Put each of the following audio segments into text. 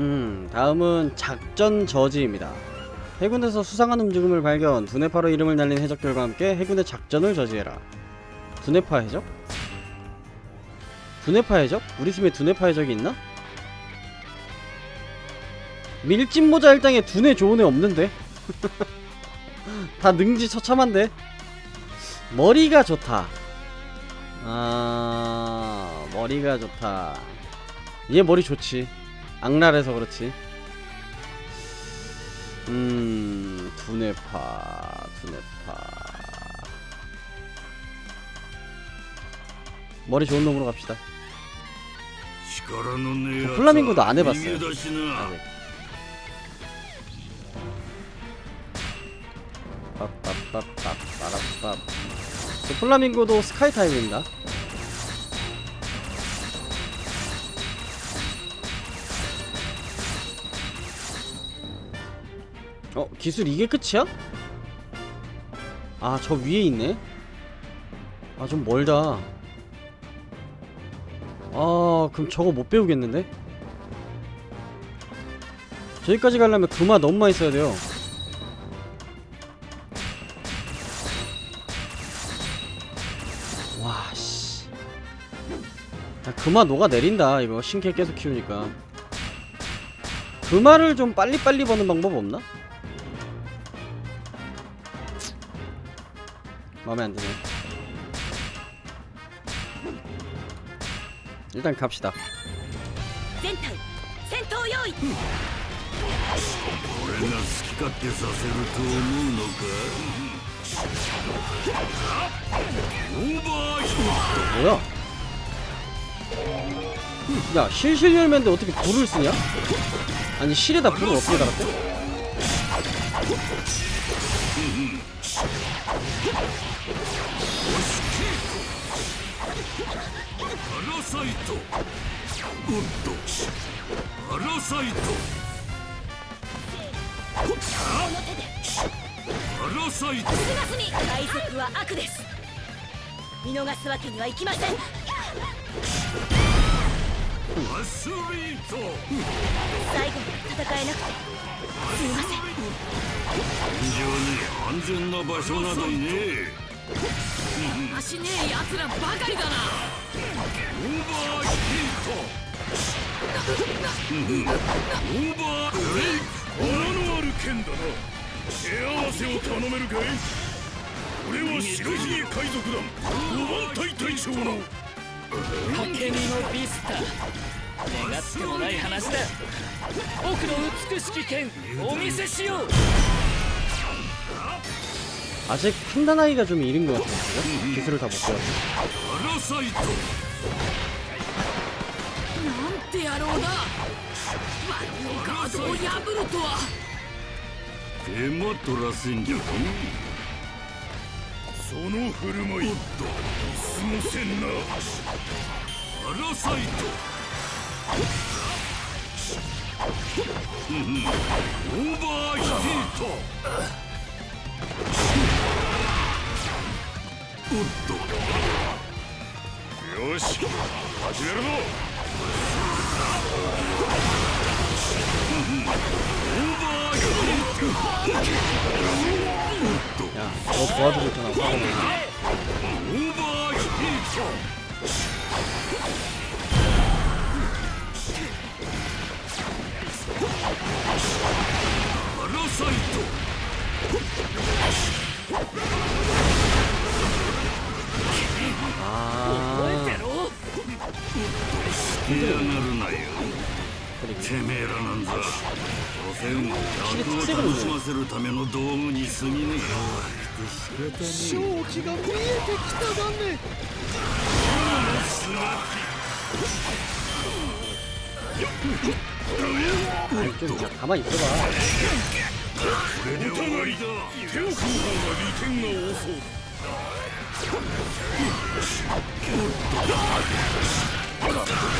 음, 다음은 작전 저지입니다. 해군에서 수상한 움직임을 발견, 두네파로 이름을 날린 해적들과 함께 해군의 작전을 저지해라. 두네파 해적? 두네파 해적? 우리 팀에 두네파 해적이 있나? 밀짚 모자 일당에 두네 좋은 애 없는데? 다 능지 처참한데? 머리가 좋다. 아, 머리가 좋다. 얘 머리 좋지. 악랄해서 그렇지. 음, 두뇌파, 두뇌파. 머리 좋은 놈으로 갑시다. 플라밍고도 플라밍고도 안 해봤어요. 아직. 빰빰빰빰 저 플라밍고도 스카이 타입입니다. 어 기술 이게 끝이야? 아 저 위에 있네. 아 좀 멀다. 아 그럼 저거 못 배우겠는데? 저기까지 가려면 금화 너무 많이 써야 돼요. 와, 씨. 야, 금화 녹아 내린다, 이거. 신캐 계속 키우니까. 금화를 좀 빨리빨리 버는 방법 없나? 마음에 안 드네. 일단 갑시다. 뭐야? 야 실실 열매인데 어떻게 불을 쓰냐? 아니 실에다 불을 어떻게 달았대? サイト。ラサイト。この手でパラサイト。すぐすみ海賊は悪です。見逃すわけにはいきません。アスリート。最後まで戦えなくて。すみません。に安全な場所などねえ。足ねえ奴らばかりだな。オオーバーヒートオーバーブレイク穴のある剣だな手合わせを頼めるかい俺は白ひげ海賊団五番隊隊長の武見のビスタ願ってもない話だ僕の美しき剣お見せしよう 아직 판단하기가 좀 이른 것 같아요. 기술을 다 못 배웠어. 오버히트! よし始めるぞおっと 야, 너 도와주고 있잖아. 화가 나네. オーバー 嫌がるなよてめえらなんざ所詮楽を楽しませるための道具にすぎねえよ正気が見えてきただねたまこれこれで終わりだ手をは利点が多そうだ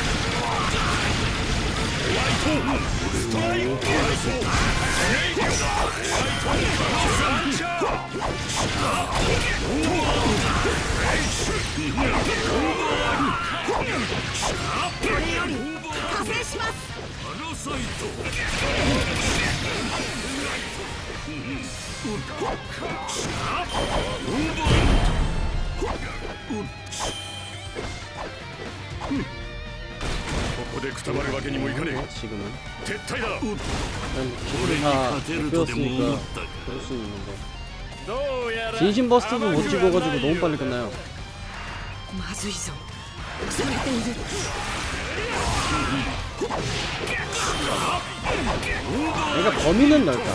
Hmm. ここでくたばるわけにもいかね 어, 지금은 え撤退だ 일단 기술을 다 배웠으니까 그럴 수 있는데 どうやら 진심 버스트도 못 찍어가지고 너무 빨리 끝나요 まずいぞ押されている 그러니까 범위는 넓다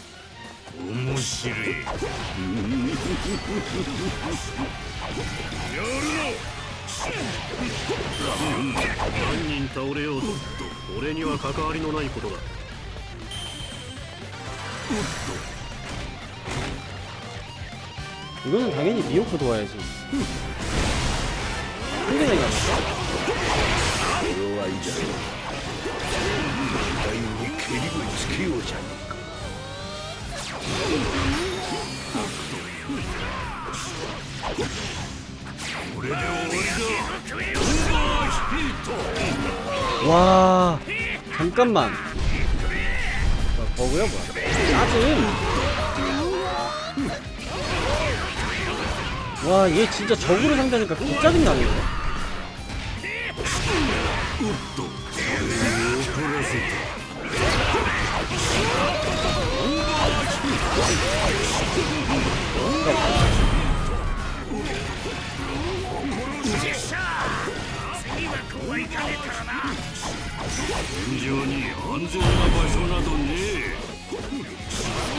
面白いやる何人倒れようと俺には関わりのないことだ 이거는 당연히 미호코 도와야지 흥겨쟁이 아닐까? 弱いじゃろ大に蹴りをつけようじゃねこれで終わりだ 와 잠깐만. 뭐, 버그야 뭐야? 짜증. 와얘 진짜 적으로 상대하니까 개 짜증 나네 이거. 戦場に安全な場所などねえ好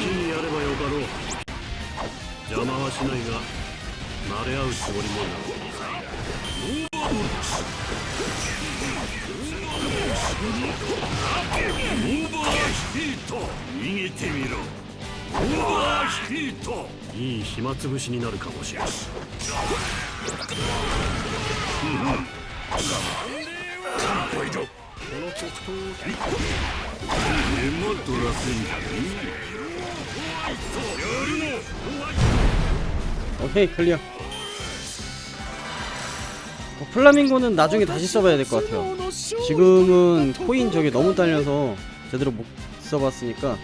きにやればよかろう邪魔はしないが慣れ合うつもりもなオーバーヒート逃げてみろオーバーヒートいい暇つぶしになるかもしれん。 ァイトこの黒糖目も取らせんじゃねえやるの 오케이 클리어 어, 플라밍고는 나중에 다시 써봐야 될 것 같아요 지금은 코인 저게 너무 딸려서 제대로 못 써봤으니까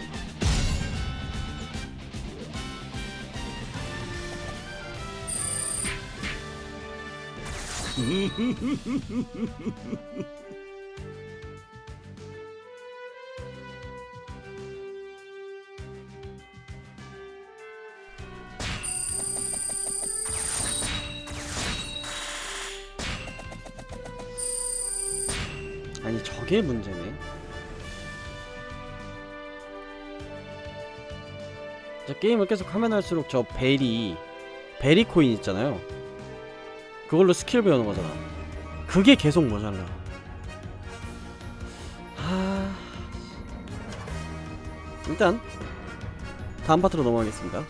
아니 저게 문제네. 저 게임을 계속 하면 할수록 저 베리 베리 코인 있잖아요 그걸로 스킬 배우는 거잖아. 그게 계속 모자라. 하... 일단 다음 파트로 넘어가겠습니다